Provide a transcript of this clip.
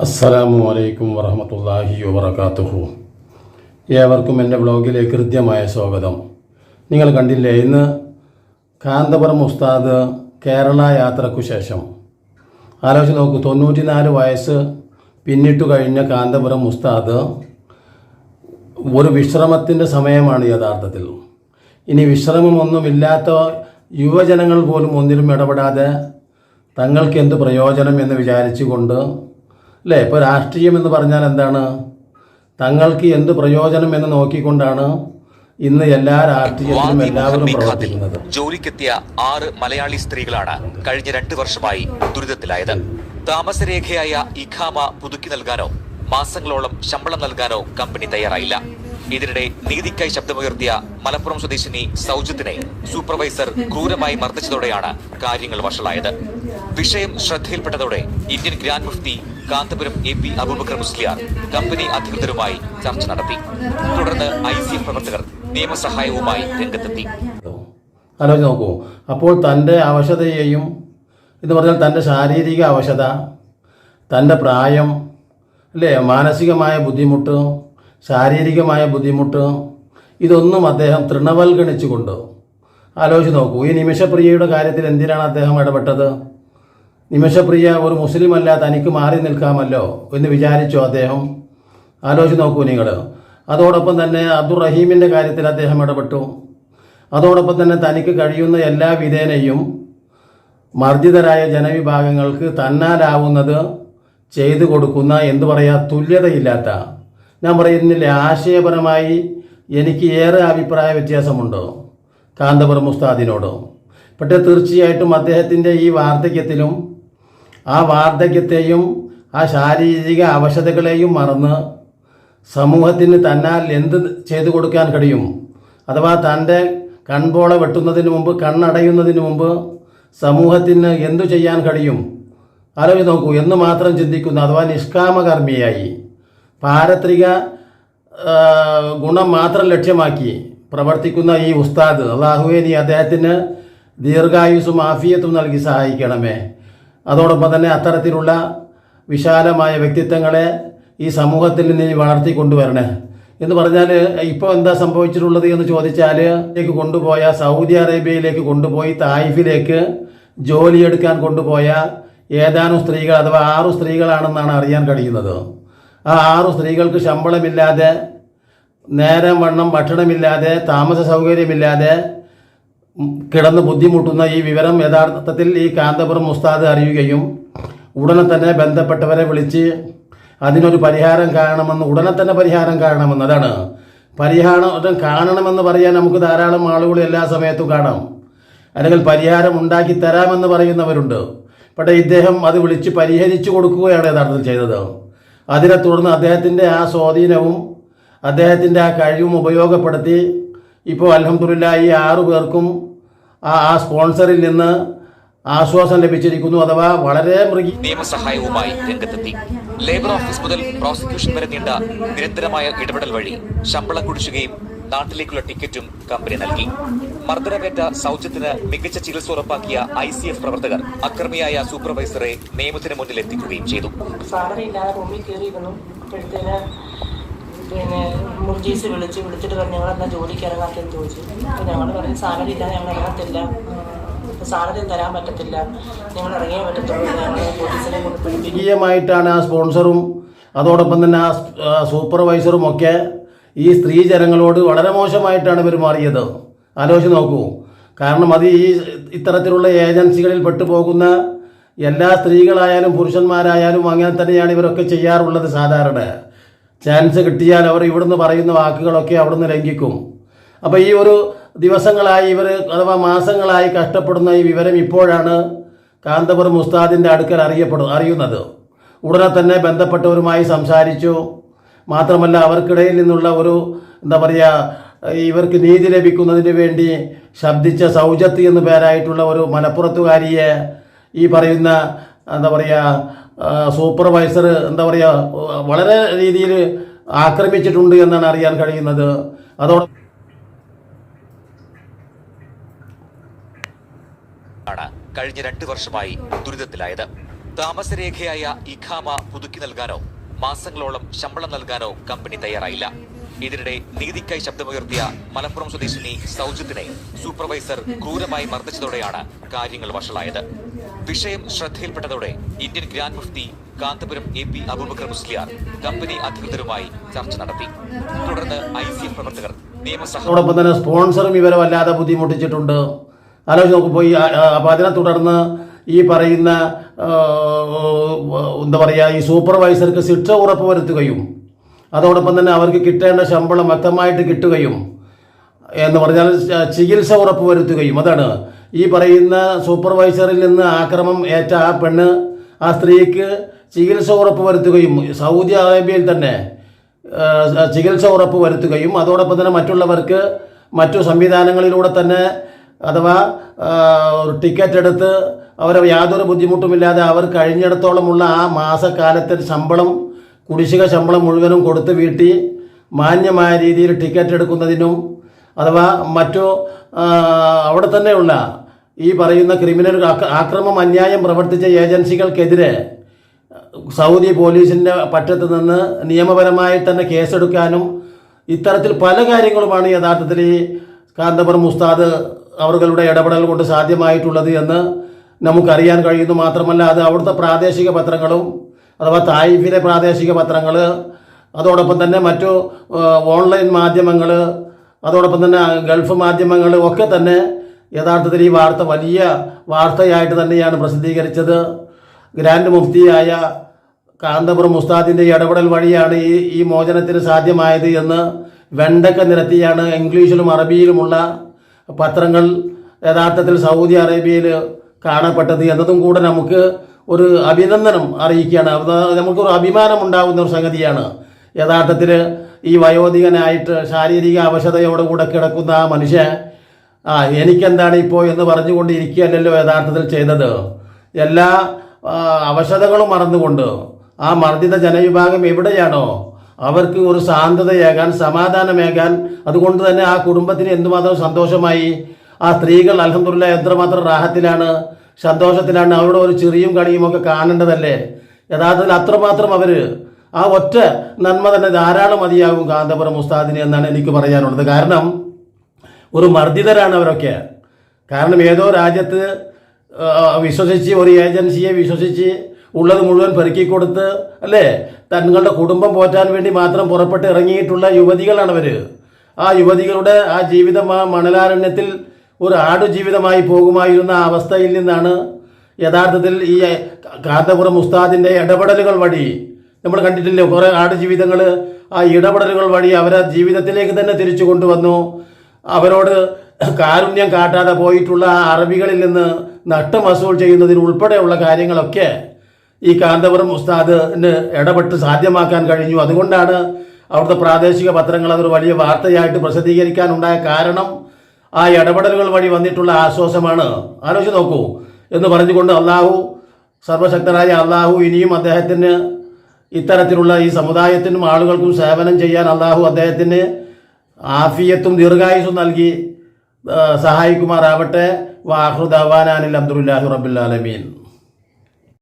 അസ്സലാമു അലൈക്കും വറഹമത്തല്ലാഹി വബർക്കാത്തുഹു ഏവർക്കും എന്റെ ബ്ലോഗിലേക്ക് കൃത്യമായ സ്വാഗതം. നിങ്ങൾ കണ്ടില്ലേ ഇന്ന് കാന്തപുരം ഉസ്താദ് കേരള യാത്രയ്ക്കു ശേഷം. ആലോചിച്ച് നോക്കൂ തൊണ്ണൂറ്റിനാല് വയസ്സ് പിന്നിട്ടു കഴിഞ്ഞ കാന്തപുരം ഉസ്താദ് ഒരു വിശ്രമത്തിന്റെ സമയമാണ് യഥാർത്ഥത്തിൽ. ഇനി വിശ്രമമൊന്നുമില്ലാത്ത യുവജനങ്ങൾ പോലും ഒന്നിലും ഇടപെടാതെ തങ്ങൾക്ക് എന്ത് പ്രയോജനം എന്ന് വിചാരിച്ചുകൊണ്ട് അല്ലേ? ഇപ്പോൾ രാഷ്ട്രീയം എന്ന് പറഞ്ഞാൽ എന്താണ്? തങ്ങൾക്ക് എന്ത് പ്രയോജനം എന്ന് നോക്കിക്കൊണ്ടാണ് ഇന്ന് എല്ലാ രാഷ്ട്രീയത്തിലും എല്ലാവരും പ്രവർത്തിക്കുന്നത്. ജോലിക്കെത്തിയ ആറ് മലയാളി സ്ത്രീകളാണ് കഴിഞ്ഞ രണ്ടു വർഷമായി ദുരിതത്തിലായത്. താമസരേഖയായ ഇഖാമ പുതുക്കി നൽകാനോ മാസങ്ങളോളം ശമ്പളം നൽകാനോ കമ്പനി തയ്യാറായില്ല. ഇതിനിടെ നീതിക്കായി ശബ്ദമുയർത്തിയ മലപ്പുറം സ്വദേശിനി സൗജത്തിനെ സൂപ്പർവൈസർ ക്രൂരമായി മർദ്ദിച്ചതോടെയാണ് കാര്യങ്ങൾ വഷളായത്. വിഷയം ശ്രദ്ധയിൽപ്പെട്ടതോടെ Indian grand Mufti Kanthapuram A P Aboobacker Musliyar company അധികൃതരുമായി ചർച്ച നടത്തി. തുടർന്ന് ഐ സി പ്രവർത്തകർ നിയമസഹായവുമായി രംഗത്തെത്തി. ആലോചിച്ച് നോക്കൂ. അപ്പോൾ തന്റെ അവശതയെയും എന്ന് പറഞ്ഞാൽ തന്റെ ശാരീരിക അവശത തന്റെ പ്രായം അല്ലേ? മാനസികമായ ബുദ്ധിമുട്ട് ശാരീരികമായ ബുദ്ധിമുട്ട് ഇതൊന്നും അദ്ദേഹം തൃണവൽഗണിച്ചുകൊണ്ട് ആലോചിച്ച് നോക്കൂ. ഈ നിമിഷപ്രിയയുടെ കാര്യത്തിൽ എന്തിനാണ് അദ്ദേഹം ഇടപെട്ടത്? നിമിഷപ്രിയ ഒരു മുസ്ലിം അല്ല തനിക്ക് മാറി നിൽക്കാമല്ലോ എന്ന് വിചാരിച്ചു അദ്ദേഹം. ആലോചിച്ച് നോക്കൂ നിങ്ങൾ. അതോടൊപ്പം തന്നെ അബ്ദുറഹീമിന്റെ കാര്യത്തിൽ അദ്ദേഹം ഇടപെട്ടു. അതോടൊപ്പം തന്നെ തനിക്ക് കഴിയുന്ന എല്ലാ വിധേനയും മർദ്ദിതരായ ജനവിഭാഗങ്ങൾക്ക് തന്നാലാവുന്നത് ചെയ്തു കൊടുക്കുന്ന എന്തു പറയുക തുല്യതയില്ലാത്ത. ഞാൻ പറയുന്നില്ല ആശയപരമായി എനിക്ക് ഏറെ അഭിപ്രായ വ്യത്യാസമുണ്ട് കാന്തപുരം മുസ്താദിനോട് പക്ഷേ തീർച്ചയായിട്ടും അദ്ദേഹത്തിന്റെ ഈ വാർദ്ധക്യത്തിലും ആ വാർദ്ധക്യത്തെയും ആ ശാരീരിക അവശതകളെയും മറന്ന് സമൂഹത്തിന് തന്നാൽ എന്ത് ചെയ്തു കൊടുക്കാൻ കഴിയും? അഥവാ തന്റെ കൺപോള വെട്ടുന്നതിന് മുമ്പ് കണ്ണടയുന്നതിന് മുമ്പ് സമൂഹത്തിന് എന്തു ചെയ്യാൻ കഴിയും? ആലോചിച്ച് നോക്കൂ എന്ന് മാത്രം ചിന്തിക്കുന്നു അഥവാ നിഷ്കാമകർമ്മിയായി പാരത്രിക ഗുണം മാത്രം ലക്ഷ്യമാക്കി പ്രവർത്തിക്കുന്ന ഈ ഉസ്താദ് അള്ളാഹുവെ നീ അദ്ദേഹത്തിന് ദീർഘായുസും ആഫിയത്തും നൽകി സഹായിക്കണമേ. അതോടൊപ്പം തന്നെ അത്തരത്തിലുള്ള വിശാലമായ വ്യക്തിത്വങ്ങളെ ഈ സമൂഹത്തിൽ നിന്ന് വളർത്തി കൊണ്ടുവരണേ. എന്ന് പറഞ്ഞാൽ ഇപ്പോൾ എന്താ സംഭവിച്ചിട്ടുള്ളത് എന്ന് ചോദിച്ചാൽ ഇതിലേക്ക് കൊണ്ടുപോയ സൗദി അറേബ്യയിലേക്ക് കൊണ്ടുപോയി തായിഫിലേക്ക് ജോലിയെടുക്കാൻ കൊണ്ടുപോയ ഏതാനും സ്ത്രീകൾ അഥവാ ആറു സ്ത്രീകളാണെന്നാണ് അറിയാൻ കഴിയുന്നത്. ആ ആറു സ്ത്രീകൾക്ക് ശമ്പളമില്ലാതെ നേരം വണ്ണം ഭക്ഷണമില്ലാതെ താമസ സൗകര്യമില്ലാതെ കിടന്ന് ബുദ്ധിമുട്ടുന്ന ഈ വിവരം യഥാർത്ഥത്തിൽ ഈ കാന്തപുരം ഉസ്താദ് അറിയുകയും ഉടനെ തന്നെ ബന്ധപ്പെട്ടവരെ വിളിച്ച് അതിനൊരു പരിഹാരം കാണണമെന്ന് ഉടനെ തന്നെ പരിഹാരം കാണണമെന്ന്. അതാണ്. പരിഹാരം കാണണമെന്ന് പറയാൻ നമുക്ക് ധാരാളം ആളുകൾ എല്ലാ സമയത്തും കാണാം. അല്ലെങ്കിൽ പരിഹാരം ഉണ്ടാക്കി തരാമെന്ന് പറയുന്നവരുണ്ട്. പക്ഷേ ഇദ്ദേഹം അത് വിളിച്ച് പരിഹരിച്ചു കൊടുക്കുകയാണ് യഥാർത്ഥത്തിൽ ചെയ്തത്. അതിനെ തുടർന്ന് അദ്ദേഹത്തിന്റെ ആ സ്വാധീനവും അദ്ദേഹത്തിന്റെ ആ കഴിവും ഉപയോഗപ്പെടുത്തി ഇപ്പോൾ അലഹമ്മദില്ല ഈ ആറു പേർക്കും ആ ആ സ്പോൺസറിൽ നിന്ന് ആശ്വാസം ലഭിച്ചിരിക്കുന്നു അഥവാ വളരെ മൃഗി നിയമസഹായവുമായി രംഗത്തെത്തി. ലേബർ ഓഫീസ് മുതൽ പ്രോസിക്യൂഷൻ വരെ നീണ്ട നിരന്തരമായ ഇടപെടൽ വഴി ശമ്പളം കുടിശ്ശികയും നാട്ടിലേക്കുള്ള ടിക്കറ്റും കമ്പനി നൽകി. മർദ്ദനമേറ്റ സൗജത്തിന് മികച്ച ചികിത്സ ഉറപ്പാക്കിയ ഐ സി എഫ് പ്രവർത്തകർ അക്രമിയായ സൂപ്പർവൈസറെ നിയമത്തിന് മുന്നിൽ എത്തിക്കുകയും ചെയ്തു. സാലറി ഇല്ലാതെ റൂമിൽ കയറിയിരുന്നു പിന്നെ മുർജീസ് വിളിച്ച് വിളിച്ചിട്ട് പറഞ്ഞു എന്നാൽ ജോലിക്ക് ഇറങ്ങാത്തെന്ന് ചോദിച്ചു. അപ്പോൾ ഞങ്ങൾ പറഞ്ഞു സാലറി ഇല്ല ഞങ്ങൾ ഇറങ്ങത്തില്ല. അപ്പോൾ തരാൻ പറ്റത്തില്ല. ഞങ്ങൾ ഇറങ്ങിയേ പറ്റത്തുള്ളൂ. ഞങ്ങൾ പോലീസിനെ കൊണ്ട് ആ സ്പോൺസറും അതോടൊപ്പം തന്നെ ആ സൂപ്പർവൈസറും ഒക്കെ ഈ സ്ത്രീ ജനങ്ങളോട് വളരെ മോശമായിട്ടാണ് പെരുമാറിയത്. ആലോചിച്ച് നോക്കൂ. കാരണം അത് ഈ ഇത്തരത്തിലുള്ള ഏജൻസികളിൽ പെട്ടുപോകുന്ന എല്ലാ സ്ത്രീകളായാലും പുരുഷന്മാരായാലും അങ്ങനെ തന്നെയാണ് ഇവരൊക്കെ ചെയ്യാറുള്ളത് സാധാരണ. ചാൻസ് കിട്ടിയാൽ അവർ ഇവിടുന്ന് പറയുന്ന വാക്കുകളൊക്കെ അവിടുന്ന് ലംഘിക്കും. അപ്പോൾ ഈ ഒരു ദിവസങ്ങളായി ഇവർ അഥവാ മാസങ്ങളായി കഷ്ടപ്പെടുന്ന ഈ വിവരം ഇപ്പോഴാണ് കാന്തപുരം ഉസ്താദിന്റെ അടുക്കൽ അറിയപ്പെടും അറിയുന്നത്. ഉടനെ തന്നെ ബന്ധപ്പെട്ടവരുമായി സംസാരിച്ചു. മാത്രമല്ല അവർക്കിടയിൽ നിന്നുള്ള ഒരു എന്താ പറയുക ഇവർക്ക് നീതി ലഭിക്കുന്നതിന് വേണ്ടി ശബ്ദിച്ച സൗജത്ത് എന്നു പേരായിട്ടുള്ള ഒരു മലപ്പുറത്തുകാരിയെ ഈ പറയുന്ന എന്താ പറയുക സൂപ്പർവൈസർ എന്താ പറയുക വളരെ രീതിയിൽ ആക്രമിച്ചിട്ടുണ്ട് എന്നാണ് അറിയാൻ കഴിയുന്നത്. ആണ് കഴിഞ്ഞ രണ്ടു വർഷമായി ദുരിതത്തിലായത്. താമസരേഖയായ ഇഖാമ പുതുക്കി നൽകാനോ മാസങ്ങളോളം ശമ്പളം നൽകാനോ കമ്പനി തയ്യാറായില്ല. ഇതിനിടെ നീതിക്കായി ശബ്ദമുയർത്തിയ മലപ്പുറം സ്വദേശിനി സൗജത്തിനെ സൂപ്പർവൈസർ ക്രൂരമായി മർദ്ദിച്ചതോടെയാണ് കാര്യങ്ങൾ വഷളായത്. വിഷയം ശ്രദ്ധയിൽപ്പെട്ടതോടെ Indian grand Mufti Kanthapuram A P Aboobacker Musliyar company അധികൃതരുമായി ചർച്ച നടത്തി. തുടർന്ന് ഐ സി എഫ് പ്രവർത്തകർ അതോടൊപ്പം തന്നെ സ്പോൺസറും ഇവരെ വല്ലാതെ ബുദ്ധിമുട്ടിച്ചിട്ടുണ്ട്. ആലോചിച്ച് നോക്കുമ്പോൾ ഈ അപ്പം അതിനെ തുടർന്ന് ഈ പറയുന്ന എന്താ പറയുക ഈ സൂപ്പർവൈസർക്ക് ശിക്ഷ ഉറപ്പ് വരുത്തുകയും അതോടൊപ്പം തന്നെ അവർക്ക് കിട്ടേണ്ട ശമ്പളം വ്യക്തമായിട്ട് കിട്ടുകയും എന്ന് പറഞ്ഞാൽ ചികിത്സ ഉറപ്പ് വരുത്തുകയും അതാണ്. ഈ പറയുന്ന സൂപ്പർവൈസറിൽ നിന്ന് ആക്രമം ഏറ്റ ആ പെണ്ണ് ആ സ്ത്രീക്ക് ചികിത്സ ഉറപ്പ് വരുത്തുകയും സൗദി അറേബ്യയിൽ തന്നെ ചികിത്സ ഉറപ്പ് വരുത്തുകയും അതോടൊപ്പം തന്നെ മറ്റുള്ളവർക്ക് മറ്റു സംവിധാനങ്ങളിലൂടെ തന്നെ അഥവാ ടിക്കറ്റ് എടുത്ത് അവരെ യാതൊരു ബുദ്ധിമുട്ടുമില്ലാതെ അവർ കഴിഞ്ഞിടത്തോളമുള്ള ആ മാസക്കാലത്തെ ശമ്പളം കുടിശ്ശിക ശമ്പളം മുഴുവനും കൊടുത്ത് വീട്ടി മാന്യമായ രീതിയിൽ ടിക്കറ്റ് എടുക്കുന്നതിനും അഥവാ മറ്റു അവിടെ തന്നെയുള്ള ഈ പറയുന്ന ക്രിമിനൽ ആക്രമം അന്യായം പ്രവർത്തിച്ച ഏജൻസികൾക്കെതിരെ സൗദി പോലീസിന്റെ പറ്റത്ത് നിന്ന് നിയമപരമായി തന്നെ കേസെടുക്കാനും ഇത്തരത്തിൽ പല കാര്യങ്ങളുമാണ് യഥാർത്ഥത്തിൽ ഈ കാന്തപുരം മുസ്താദ് അവരുടെ ഇടപെടൽ കൊണ്ട് സാധ്യമായിട്ടുള്ളത് എന്ന് നമുക്കറിയാൻ കഴിയുന്നു. മാത്രമല്ല അത് അവിടുത്തെ പ്രാദേശിക പത്രങ്ങളും അഥവാ തായിഫിലെ പ്രാദേശിക പത്രങ്ങൾ അതോടൊപ്പം തന്നെ മറ്റു ഓൺലൈൻ മാധ്യമങ്ങൾ അതോടൊപ്പം തന്നെ ഗൾഫ് മാധ്യമങ്ങൾ ഒക്കെ തന്നെ യഥാർത്ഥത്തിൽ ഈ വാർത്ത വലിയ വാർത്തയായിട്ട് തന്നെയാണ് പ്രസിദ്ധീകരിച്ചത്. ഗ്രാൻഡ് മുഫ്തിയായ കാന്തപുരം മുസ്താദിന്റെ ഇടപെടൽ വഴിയാണ് ഈ ഈ മോചനത്തിന് സാധ്യമായത് എന്ന് വെണ്ടക്ക നിരത്തിയാണ് ഇംഗ്ലീഷിലും അറബിയിലുമുള്ള പത്രങ്ങൾ യഥാർത്ഥത്തിൽ സൗദി അറേബ്യയിൽ കാണപ്പെട്ടത്. എന്നതും കൂടെ നമുക്ക് ഒരു അഭിനന്ദനം അറിയിക്കുകയാണ്. നമുക്കൊരു അഭിമാനം ഉണ്ടാകുന്ന ഒരു സംഗതിയാണ്. യഥാർത്ഥത്തിൽ ഈ വയോധികനായിട്ട് ശാരീരിക അവശതയോടുകൂടെ കിടക്കുന്ന ആ മനുഷ്യൻ ആ എനിക്കെന്താണ് ഇപ്പോൾ എന്ന് പറഞ്ഞുകൊണ്ട് ഇരിക്കുകയല്ലല്ലോ യഥാർത്ഥത്തിൽ ചെയ്തത്. എല്ലാ അവശതകളും മറന്നുകൊണ്ട് ആ മർദ്ദിത ജനവിഭാഗം എവിടെയാണോ അവർക്ക് ഒരു ശാന്തതയേകാൻ സമാധാനമേകാൻ അതുകൊണ്ട് തന്നെ ആ കുടുംബത്തിന് എന്തുമാത്രം സന്തോഷമായി. ആ സ്ത്രീകൾ അലഹമുല്ല എത്രമാത്രം റാഹത്തിലാണ് സന്തോഷത്തിലാണ് അവരുടെ ഒരു ചെറിയും കളിയും ഒക്കെ കാണേണ്ടതല്ലേ? യഥാർത്ഥത്തിൽ അത്രമാത്രം അവർ ആ ഒറ്റ നന്മ തന്നെ ധാരാളം മതിയാകും കാന്തപുരം ഉസ്താദിനെ എന്നാണ് എനിക്ക് പറയാനുള്ളത്. കാരണം ഒരു മർദ്ദിതരാണ് അവരൊക്കെ കാരണം ഏതോ രാജ്യത്ത് വിശ്വസിച്ച് ഒരു ഏജൻസിയെ വിശ്വസിച്ച് ഉള്ളത് മുഴുവൻ പെറുക്കി കൊടുത്ത് അല്ലേ? തങ്ങളുടെ കുടുംബം പോറ്റാൻ വേണ്ടി മാത്രം പുറപ്പെട്ട് ഇറങ്ങിയിട്ടുള്ള യുവതികളാണ് അവർ ആ യുവതികളുടെ ആ ജീവിതം ആ മണലാരണ്യത്തിൽ ഒരു ആടു ജീവിതമായി പോകുമായിരുന്ന അവസ്ഥയിൽ നിന്നാണ് യഥാർത്ഥത്തിൽ ഈ കാന്തപുരം ഉസ്താദിന്റെ ഇടപെടലുകൾ വഴി. നമ്മൾ കണ്ടിട്ടില്ലേ കുറേ ആടുജീവിതങ്ങൾ ആ ഇടപെടലുകൾ വഴി അവരെ ജീവിതത്തിലേക്ക് തന്നെ തിരിച്ചു കൊണ്ടുവന്നു. അവരോട് കാരുണ്യം കാട്ടാതെ പോയിട്ടുള്ള അറബികളിൽ നിന്ന് നഷ്ടം വസൂൾ ചെയ്യുന്നതിന് ഉൾപ്പെടെയുള്ള കാര്യങ്ങളൊക്കെ ഈ കാന്തപുരം ഉസ്താദിന് ഇടപെട്ട് സാധ്യമാക്കാൻ കഴിഞ്ഞു. അതുകൊണ്ടാണ് അവിടുത്തെ പ്രാദേശിക പത്രങ്ങൾ അതൊരു വലിയ വാർത്തയായിട്ട് പ്രസിദ്ധീകരിക്കാനുണ്ടായ കാരണം ആ ഇടപെടലുകൾ വഴി വന്നിട്ടുള്ള ആശ്വാസമാണ്. ആലോചിച്ച് നോക്കൂ. എന്ന് പറഞ്ഞുകൊണ്ട് അള്ളാഹു സർവശക്തനായ അള്ളാഹു ഇനിയും അദ്ദേഹത്തിന് ഇത്തരത്തിലുള്ള ഈ സമുദായത്തിനും ആളുകൾക്കും സേവനം ചെയ്യാൻ അള്ളാഹു അദ്ദേഹത്തിന് ആഫിയത്തും ദീർഘായുസും നൽകി സഹായിക്കുമാറാവട്ടെ. വാഹൃദാവാനാനിൽ അബ്ദുല്ലാഹി റബ്ബുല്ലാലമീൻ